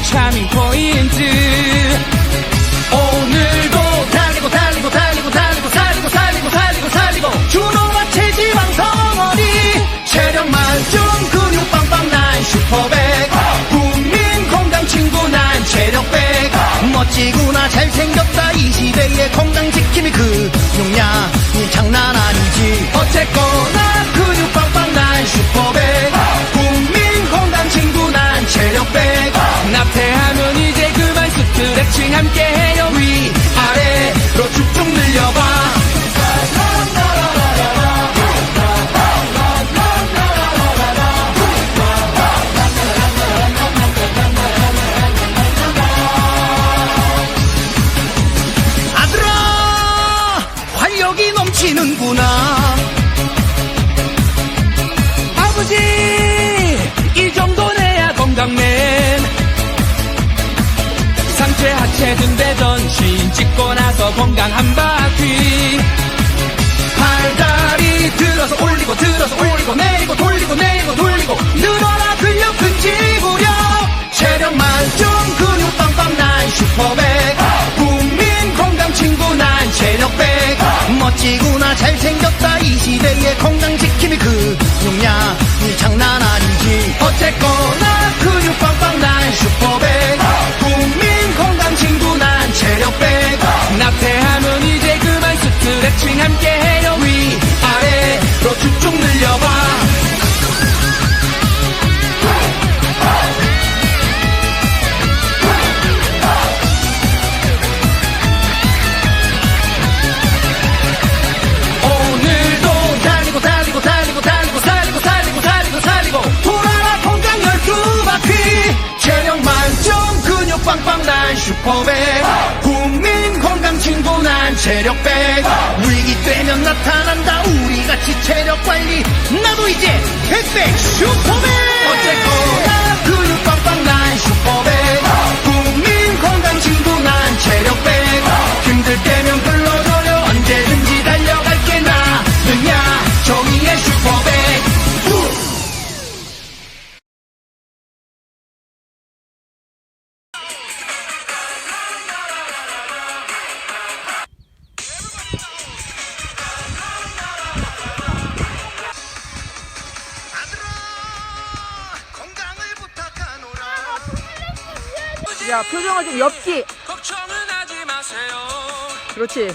정말 차밍 포인트 오늘도 달리고 달리고 달리고 달리고 달리고 달리고 달리고 살리고. 주노와 체지방 덩어리 체력 만점 근육 빵빵 난 슈퍼백. 국민 건강 친구 난 체력백. 멋지구나 잘생겼다. 이 시대의 건강 지킴이 그 근육냐 이 장난 아니지. 어쨌거나 스트레칭 함께 해요. 위 상체 하체 등대 전신 찍고 나서 건강 한 바퀴. 팔다리 들어서 올리고 들어서 올리고 내리고 돌리고 내리고 돌리고. 늘어나 근력 근지구력 체력 만점 근육 빵빵 난 슈퍼백. 국민 건강 친구 난 체력백. 멋지구나 잘생겼다. 이 시대의 건 난 체력백. 위기 되면 나타난다. 우리 같이 체력 관리. 나도 이제 백백 슈퍼 야, 표정을 좀 엽기. 그렇지.